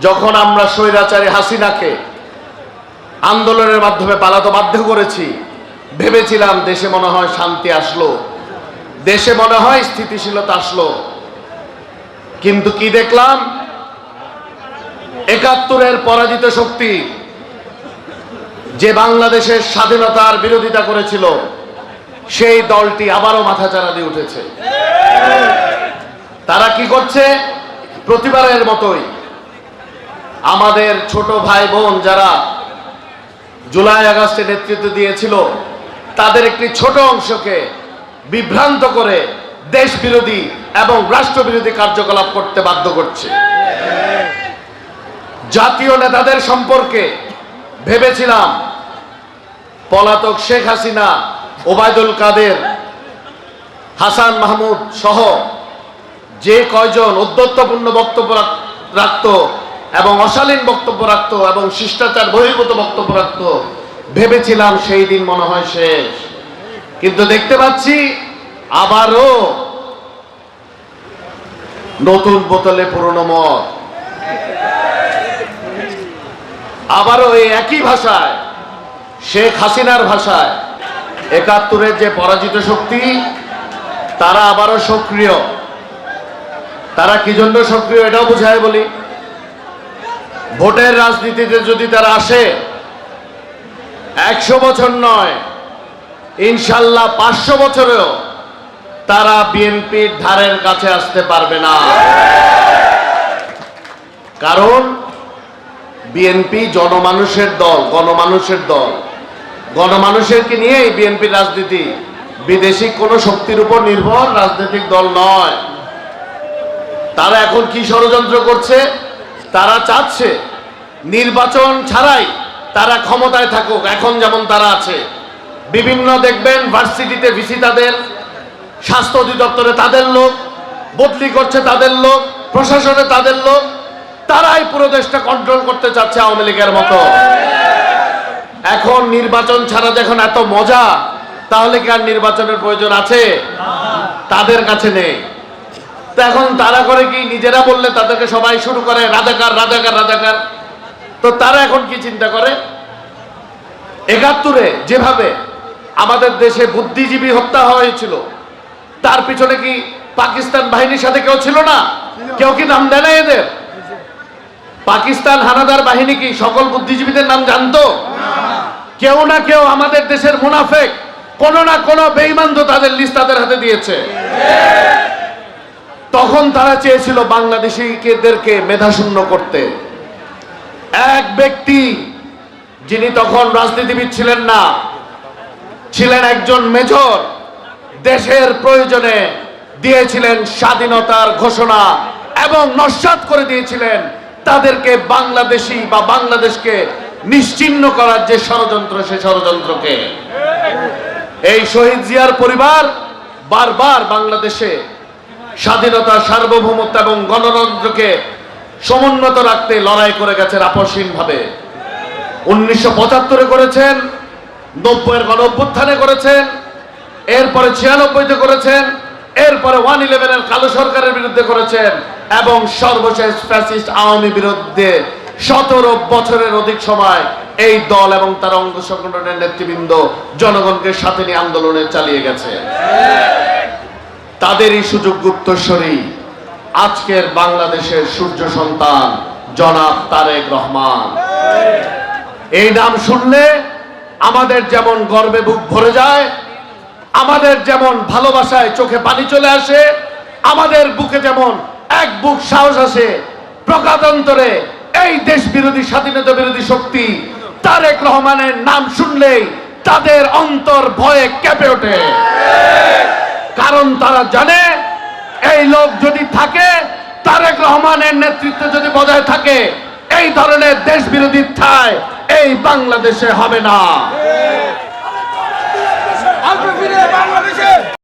যখন আমরা স্বৈরাচারী হাসিনাকে আন্দোলনের মাধ্যমে পালাতে বাধ্য করেছি, ভেবেছিলাম দেশে মনে হয় শান্তি আসলো, দেশে মনে হয় স্থিতিশীলতা আসলো। কিন্তু কি দেখলাম? একাত্তরের পরাজিত শক্তি যে বাংলাদেশের স্বাধীনতার বিরোধিতা করেছিল, সেই দলটি আবারও মাথাচাড়া দিয়ে উঠেছে। তারা কি করছে? প্রতিবারের মতোই আমাদের ছোট ভাই বোন যারা জুলাই আগস্টে নেতৃত্ব দিয়েছিল, তাদের একটি ছোট অংশকে বিভ্রান্ত করে দেশ বিরোধী এবং রাষ্ট্রবিরোধী কার্যকলাপ করতে বাধ্য করছে। জাতীয় নেতাদের সম্পর্কে ভেবেছিলাম পলাতক শেখ হাসিনা, ওবায়দুল কাদের, হাসান মাহমুদ সহ যে কয়জন উদ্যত্তপূর্ণ বক্তব্য রাখত এবং অশালীন বক্তব্য রাখত এবং শিষ্টাচার বহির্ভূত বক্তব্য রাখত। ভেবেছিলাম সেই দিন মনে হয় শেষ। কিন্তু দেখতে পাচ্ছি আবারও নতুন বোতলে পুরনো মদ। আবারও এই একই ভাষায়, শেখ হাসিনার ভাষায়, একাত্তরের যে পরাজিত শক্তি, তারা আবারও সক্রিয়। তারা কি জন্য সক্রিয় এটাও বুঝায় বলি। ভোটের রাজনীতিতে যদি তারা আসে, একশো বছর নয়, ইনশাল্লাহ পাঁচশো বছরেও তারা বিএনপির ধারের কাছে আসতে পারবে না। কারণ বিএনপি জনমানুষের দল, গণমানুষের দল। গণমানুষেরকে নিয়েই বিএনপির রাজনীতি। বিদেশি কোনো শক্তির উপর নির্ভর রাজনৈতিক দল নয়। তারা এখন কি ষড়যন্ত্র করছে? তারা চাচ্ছে নির্বাচন ছাড়াই তারা ক্ষমতায় থাকুক, এখন যেমন তারা আছে। বিভিন্ন দেখবেন ভার্সিটিতে ভিসি তাদের, স্বাস্থ্য অধিদপ্তরে তাদের লোক, বদলি করছে তাদের লোক, প্রশাসনে তাদের লোক, তারাই পুরো দেশটা কন্ট্রোল করতে চাচ্ছে আওয়ামী লীগের মতো। এখন নির্বাচন ছাড়া যখন এত মজা, তাহলে কি আর নির্বাচনের প্রয়োজন আছে? তাদের কাছে নেই। তো এখন তারা করে কি? নিজেরা বললে তাদেরকে সবাই শুরু করে, রাজাকার রাজাকার রাজাকার। তো তারা এখন কি চিন্তা করে? একাত্তরে যেভাবে আমাদের দেশে বুদ্ধিজীবী হত্যা হয়েছিল, তার পিছনে কি পাকিস্তান বাহিনীর সাথে কেউ ছিল না? কেউ কি নাম দেয় না এদের? পাকিস্তান হানাদার বাহিনী কি সকল বুদ্ধিজীবীদের নাম জানতো? কেউ না কেউ আমাদের দেশের মুনাফেক, কোন না কোন বেইমান তো তাদের লিস্ট তাদের হাতে দিয়েছে। তখন তারা চেয়েছিল বাংলাদেশিদেরকে মেধাশূন্য করতে। এক ব্যক্তি যিনি তখন রাজনীতিবিদ ছিলেন না, ছিলেন একজন মেজর, দেশের প্রয়োজনে দিয়েছিলেন স্বাধীনতার ঘোষণা এবং নস্বাত করে দিয়েছিলেন তাদেরকে বাংলাদেশি বা বাংলাদেশকে নিশ্চিহ্ন করার যে ষড়যন্ত্র, সে ষড়যন্ত্রকে। এই শহীদ জিয়ার পরিবার বারবার বাংলাদেশে স্বাধীনতা, সার্বভৌমত্ব এবং গণতন্ত্রকে সমুন্নত রাখতে লড়াই করে গেছেন আপসহীন ভাবে। উনিশশো পঁচাত্তরে করেছেন, নব্বইয়ের গণ অভ্যুত্থানে করেছেন, এরপরে ছিয়ানব্বইতে করেছেন, এরপরে ওয়ান ইলেভেনের কালো সরকারের বিরুদ্ধে করেছেন, এবং সর্বশেষ ফ্যাসিস্ট আওয়ামী বিরুদ্ধে সতেরো বছরের অধিক সময় এই দল এবং তার অঙ্গ সংগঠনের নেতৃবৃন্দ জনগণকে সাথে নিয়ে আন্দোলনে চালিয়ে গেছে। তাদেরই সুযোগ উত্তরস্বরী আজকের বাংলাদেশের সূর্য সন্তান জনাব তারেক রহমান। এই নাম শুনলে আমাদের যেমন গর্বে বুক ভরে যায়, আমাদের যেমন ভালোবাসায় চোখে পানি চলে আসে, আমাদের বুকে যেমন এক বুক সাহস আসে, প্রকাতান্তরে এই দেশ বিরোধী স্বাধীনতা বিরোধী শক্তি তারেক রহমানের নাম শুনলেই তাদের অন্তর ভয়ে কেঁপে ওঠে। কারণ তারা জানে এই লোক যদি থাকে, তারেক রহমানের নেতৃত্বে যদি বজায় থাকে, এই ধরনের দেশ বিরোধী ঠায় এই বাংলাদেশে হবে না।